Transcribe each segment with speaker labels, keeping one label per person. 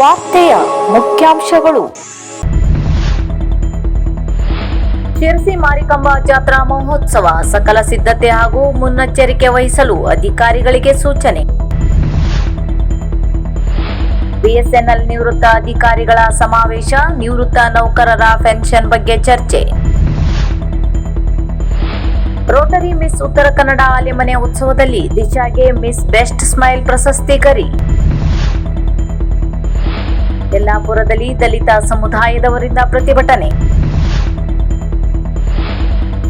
Speaker 1: ವಾರ್ತೆಯ ಮುಖ್ಯಾಂಶಗಳು. ಶಿರಸಿ ಮಾರಿಕಂಬಾ ಜಾತ್ರಾ ಮಹೋತ್ಸವ ಸಕಲ ಸಿದ್ಧತೆ ಹಾಗೂ ಮುನ್ನೆಚ್ಚರಿಕೆ ವಹಿಸಲು ಅಧಿಕಾರಿಗಳಿಗೆ ಸೂಚನೆ. ಬಿಎಸ್ಎನ್ಎಲ್ ನಿವೃತ್ತ ಅಧಿಕಾರಿಗಳ ಸಮಾವೇಶ, ನಿವೃತ್ತ ನೌಕರರ ಪೆನ್ಷನ್ ಬಗ್ಗೆ ಚರ್ಚೆ. ರೋಟರಿ ಮಿಸ್ ಉತ್ತರ ಕನ್ನಡ ಆಲೆಮನೆ ಉತ್ಸವದಲ್ಲಿ ದಿಶಾಗೆ ಮಿಸ್ ಬೆಸ್ಟ್ ಸ್ಮೈಲ್ ಪ್ರಶಸ್ತಿ ಗರಿ. ಯಲ್ಲಾಪುರದಲ್ಲಿ ದಲಿತ ಸಮುದಾಯದವರಿಂದ ಪ್ರತಿಭಟನೆ.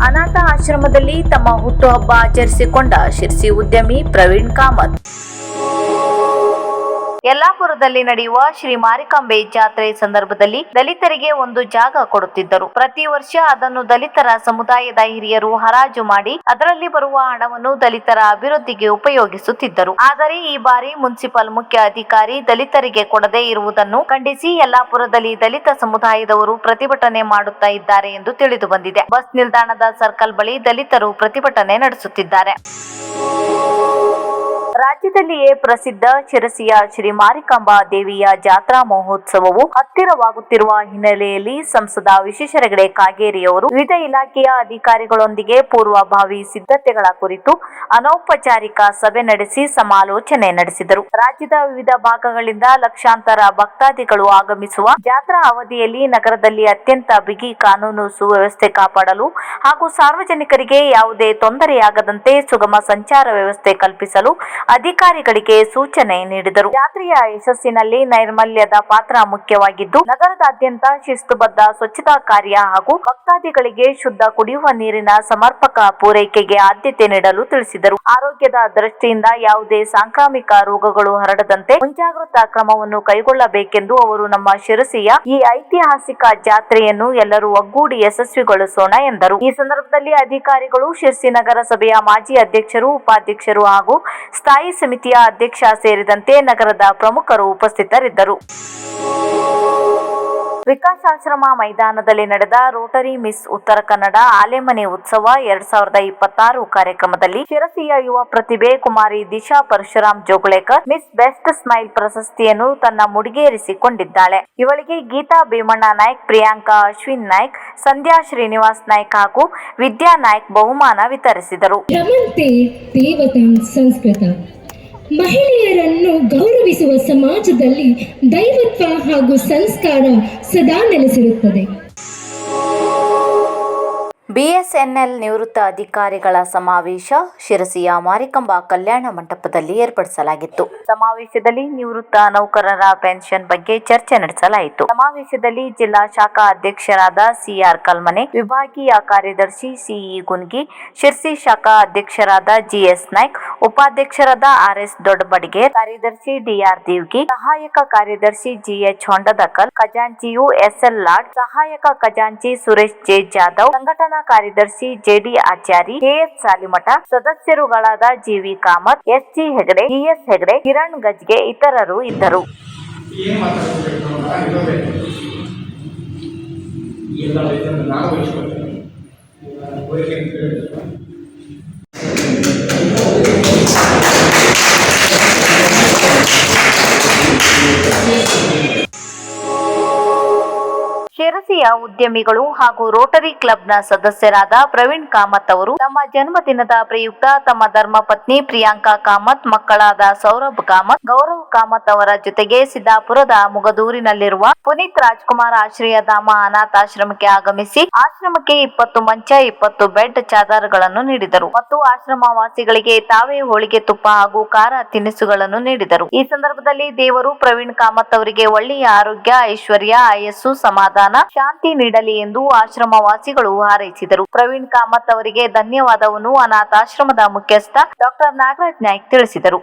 Speaker 1: ಅನಾಥ ಆಶ್ರಮದಲ್ಲಿ ತಮ್ಮ ಹುಟ್ಟುಹಬ್ಬ ಆಚರಿಸಿಕೊಂಡ ಶಿರ್ಸಿ ಉದ್ಯಮಿ ಪ್ರವೀಣ್ ಕಾಮತ್. ಯಲ್ಲಾಪುರದಲ್ಲಿ ನಡೆಯುವ ಶ್ರೀ ಮಾರಿಕಾಂಬೆ ಜಾತ್ರೆ ಸಂದರ್ಭದಲ್ಲಿ ದಲಿತರಿಗೆ ಒಂದು ಜಾಗ ಕೊಡುತ್ತಿದ್ದರು. ಪ್ರತಿ ವರ್ಷ ಅದನ್ನು ದಲಿತರ ಸಮುದಾಯದ ಹಿರಿಯರು ಹರಾಜು ಮಾಡಿ ಅದರಲ್ಲಿ ಬರುವ ಹಣವನ್ನು ದಲಿತರ ಅಭಿವೃದ್ಧಿಗೆ ಉಪಯೋಗಿಸುತ್ತಿದ್ದರು. ಆದರೆ ಈ ಬಾರಿ ಮುನ್ಸಿಪಲ್ ಮುಖ್ಯ ಅಧಿಕಾರಿ ದಲಿತರಿಗೆ ಕೊಡದೇ ಇರುವುದನ್ನು ಖಂಡಿಸಿ ಯಲ್ಲಾಪುರದಲ್ಲಿ ದಲಿತ ಸಮುದಾಯದವರು ಪ್ರತಿಭಟನೆ ಮಾಡುತ್ತಾ ಇದ್ದಾರೆ ಎಂದು ತಿಳಿದು ಬಂದಿದೆ. ಬಸ್ ನಿಲ್ದಾಣದ ಸರ್ಕಲ್ ಬಳಿ ದಲಿತರು ಪ್ರತಿಭಟನೆ ನಡೆಸುತ್ತಿದ್ದಾರೆ. ರಾಜ್ಯದಲ್ಲಿಯೇ ಪ್ರಸಿದ್ಧ ಶಿರಸಿಯ ಶ್ರೀ ಮಾರಿಕಾಂಬಾ ದೇವಿಯ ಜಾತ್ರಾ ಮಹೋತ್ಸವವು ಹತ್ತಿರವಾಗುತ್ತಿರುವ ಹಿನ್ನೆಲೆಯಲ್ಲಿ ಸಂಸದ ಹೆಗಡೆ ಕಾಗೇರಿಯವರು ವಿವಿಧ ಇಲಾಖೆಯ ಅಧಿಕಾರಿಗಳೊಂದಿಗೆ ಪೂರ್ವಭಾವಿ ಸಿದ್ಧತೆಗಳ ಕುರಿತು ಅನೌಪಚಾರಿಕ ಸಭೆ ನಡೆಸಿ ಸಮಾಲೋಚನೆ ನಡೆಸಿದರು. ರಾಜ್ಯದ ವಿವಿಧ ಭಾಗಗಳಿಂದ ಲಕ್ಷಾಂತರ ಭಕ್ತಾದಿಗಳು ಆಗಮಿಸುವ ಜಾತ್ರಾ ಅವಧಿಯಲ್ಲಿ ನಗರದಲ್ಲಿ ಅತ್ಯಂತ ಬಿಗಿ ಕಾನೂನು ಸುವ್ಯವಸ್ಥೆ ಕಾಪಾಡಲು ಹಾಗೂ ಸಾರ್ವಜನಿಕರಿಗೆ ಯಾವುದೇ ತೊಂದರೆಯಾಗದಂತೆ ಸುಗಮ ಸಂಚಾರ ವ್ಯವಸ್ಥೆ ಕಲ್ಪಿಸಲು ಅಧಿಕಾರಿಗಳಿಗೆ ಸೂಚನೆ ನೀಡಿದರು. ಯಾತ್ರೆಯ ಯಶಸ್ಸಿನಲ್ಲಿ ನೈರ್ಮಲ್ಯದ ಪಾತ್ರ ಮುಖ್ಯವಾಗಿದ್ದು, ನಗರದಾದ್ಯಂತ ಶಿಸ್ತುಬದ್ಧ ಸ್ವಚ್ಛತಾ ಕಾರ್ಯ ಹಾಗೂ ಭಕ್ತಾದಿಗಳಿಗೆ ಶುದ್ಧ ಕುಡಿಯುವ ನೀರಿನ ಸಮರ್ಪಕ ಪೂರೈಕೆಗೆ ಆದ್ಯತೆ ನೀಡಲು ತಿಳಿಸಿದರು. ಆರೋಗ್ಯದ ದೃಷ್ಟಿಯಿಂದ ಯಾವುದೇ ಸಾಂಕ್ರಾಮಿಕ ರೋಗಗಳು ಹರಡದಂತೆ ಮುಂಜಾಗ್ರತಾ ಕ್ರಮವನ್ನು ಕೈಗೊಳ್ಳಬೇಕೆಂದು ಅವರು ನಮ್ಮ ಶಿರಸಿಯ ಈ ಐತಿಹಾಸಿಕ ಜಾತ್ರೆಯನ್ನು ಎಲ್ಲರೂ ಒಗ್ಗೂಡಿ ಯಶಸ್ವಿಗೊಳಿಸೋಣ ಎಂದರು. ಈ ಸಂದರ್ಭದಲ್ಲಿ ಅಧಿಕಾರಿಗಳು ಶಿರಸಿ ನಗರಸಭೆಯ ಮಾಜಿ ಅಧ್ಯಕ್ಷರು, ಉಪಾಧ್ಯಕ್ಷರು ಹಾಗೂ ಸ್ಥಾಯಿ ಸಮಿತಿಯ ಅಧ್ಯಕ್ಷ ಸೇರಿದಂತೆ ನಗರದ ಪ್ರಮುಖರು ಉಪಸ್ಥಿತರಿದ್ದರು. ವಿಕಾಸಾಶ್ರಮ ಮೈದಾನದಲ್ಲಿ ನಡೆದ ರೋಟರಿ ಮಿಸ್ ಉತ್ತರ ಕನ್ನಡ ಆಲೆಮನೆ ಉತ್ಸವ ಎರಡ್ ಸಾವಿರದ ಇಪ್ಪತ್ತಾರು ಕಾರ್ಯಕ್ರಮದಲ್ಲಿ ಶಿರಸಿಯ ಯುವ ಪ್ರತಿಭೆ ಕುಮಾರಿ Disha Parashuram Jogulekar miss best smile ಪ್ರಶಸ್ತಿಯನ್ನು ತನ್ನ ಮುಡಿಗೇರಿಸಿಕೊಂಡಿದ್ದಾಳೆ. ಇವಳಿಗೆ ಗೀತಾ ಭೀಮಣ್ಣ ನಾಯ್ಕ್, ಪ್ರಿಯಾಂಕಾ ಅಶ್ವಿನ್ ನಾಯ್ಕ್, ಸಂಧ್ಯಾ ಶ್ರೀನಿವಾಸ್ ನಾಯ್ಕ್ ಹಾಗೂ ವಿದ್ಯಾ ನಾಯ್ಕ್ ಬಹುಮಾನ ವಿತರಿಸಿದರು.
Speaker 2: ಮಹಿಳೆಯರನ್ನು ಗೌರವಿಸುವ ಸಮಾಜದಲ್ಲಿ ದೈವತ್ವ ಹಾಗೂ ಸಂಸ್ಕಾರ ಸದಾ ನೆಲೆಸಿರುತ್ತದೆ.
Speaker 1: ಬಿಎಸ್ಎನ್ಎಲ್ ನಿವೃತ್ತ ಅಧಿಕಾರಿಗಳ ಸಮಾವೇಶ ಶಿರಸಿಯ ಮಾರಿಕಂಬಾ ಕಲ್ಯಾಣ ಮಂಟಪದಲ್ಲಿ ಏರ್ಪಡಿಸಲಾಗಿತ್ತು. ಸಮಾವೇಶದಲ್ಲಿ ನಿವೃತ್ತ ನೌಕರರ ಪೆನ್ಷನ್ ಬಗ್ಗೆ ಚರ್ಚೆ ನಡೆಸಲಾಯಿತು. ಸಮಾವೇಶದಲ್ಲಿ ಜಿಲ್ಲಾ ಶಾಖಾ ಅಧ್ಯಕ್ಷರಾದ ಸಿಆರ್ ಕಲ್ಮನೆ, ವಿಭಾಗೀಯ ಕಾರ್ಯದರ್ಶಿ ಸಿಇ ಗುನ್ಗಿ, ಶಿರಸಿ ಶಾಖಾ ಅಧ್ಯಕ್ಷರಾದ ಜಿಎಸ್ ನಾಯ್ಕ್ ಉಪಾಧ್ಯಕ್ಷರಾದ ಆರ್ ಎಸ್ ದೊಡ್ಡಬಡಿಗೆ ಕಾರ್ಯದರ್ಶಿ ಡಿಆರ್ ದೇವ್ಗಿ, ಸಹಾಯಕ ಕಾರ್ಯದರ್ಶಿ ಜಿಎಚ್ ಹೊಂಡದಕಲ್, ಖಜಾಂಚಿಯು ಎಸ್ಎಲ್ ಲಾಡ್, ಸಹಾಯಕ ಖಜಾಂಚಿ ಸುರೇಶ್ ಜೆ. ಜಾಧವ್, ಸಂಘಟನಾ ಕಾರ್ಯದರ್ಶಿ J D Achari, K S Salimath, ಸದಸ್ಯರುಗಳಾದ G V Kamath, S G Hegde T S Hegde, Kiran Gajge ಇತರರು ಇದ್ದರು.
Speaker 3: ಎಲ್ಲ ನಾವು
Speaker 1: ಶಿರಸಿಯ ಉದ್ಯಮಿಗಳು ಹಾಗೂ ರೋಟರಿ ಕ್ಲಬ್ನ ಸದಸ್ಯರಾದ ಪ್ರವೀಣ್ ಕಾಮತ್ ಅವರು ತಮ್ಮ ಜನ್ಮದಿನದ ಪ್ರಯುಕ್ತ ತಮ್ಮ ಧರ್ಮಪತ್ನಿ ಪ್ರಿಯಾಂಕಾ ಕಾಮತ್, ಮಕ್ಕಳಾದ ಸೌರಭ್ ಕಾಮತ್, ಗೌರವ್ ಕಾಮತ್ ಅವರ ಜೊತೆಗೆ ಸಿದ್ದಾಪುರದ ಮುಗದೂರಿನಲ್ಲಿರುವ ಪುನೀತ್ ರಾಜ್ಕುಮಾರ್ ಆಶ್ರಯಧಾಮ ಅನಾಥಾಶ್ರಮಕ್ಕೆ ಆಗಮಿಸಿ ಆಶ್ರಮಕ್ಕೆ ಇಪ್ಪತ್ತು ಮಂಚ, ಇಪ್ಪತ್ತು ಬೆಡ್ ಚಾದರ್ಗಳನ್ನು ನೀಡಿದರು ಮತ್ತು ಆಶ್ರಮ ವಾಸಿಗಳಿಗೆ ತಾವೇ ಹೋಳಿಗೆ ತುಪ್ಪ ಹಾಗೂ ಖಾರ ತಿನಿಸುಗಳನ್ನು ನೀಡಿದರು. ಈ ಸಂದರ್ಭದಲ್ಲಿ ದೇವರು ಪ್ರವೀಣ್ ಕಾಮತ್ ಅವರಿಗೆ ಒಳ್ಳೆಯ ಆರೋಗ್ಯ, ಐಶ್ವರ್ಯ, ಆಯಸ್ಸು, ಸಮಾಧಾನ ಶಾಂತಿ ನೀಡಲಿ ಎಂದು ಆಶ್ರಮ ವಾಸಿಗಳು ಹಾರೈಸಿದರು. ಪ್ರವೀಣ್ ಕಾಮತ್ ಅವರಿಗೆ ಧನ್ಯವಾದವನ್ನು ಅನಾಥಾಶ್ರಮದ ಮುಖ್ಯಸ್ಥ ಡಾಕ್ಟರ್ ನಾಗರಾಜ್ ನಾಯ್ಕ್ ತಿಳಿಸಿದರು.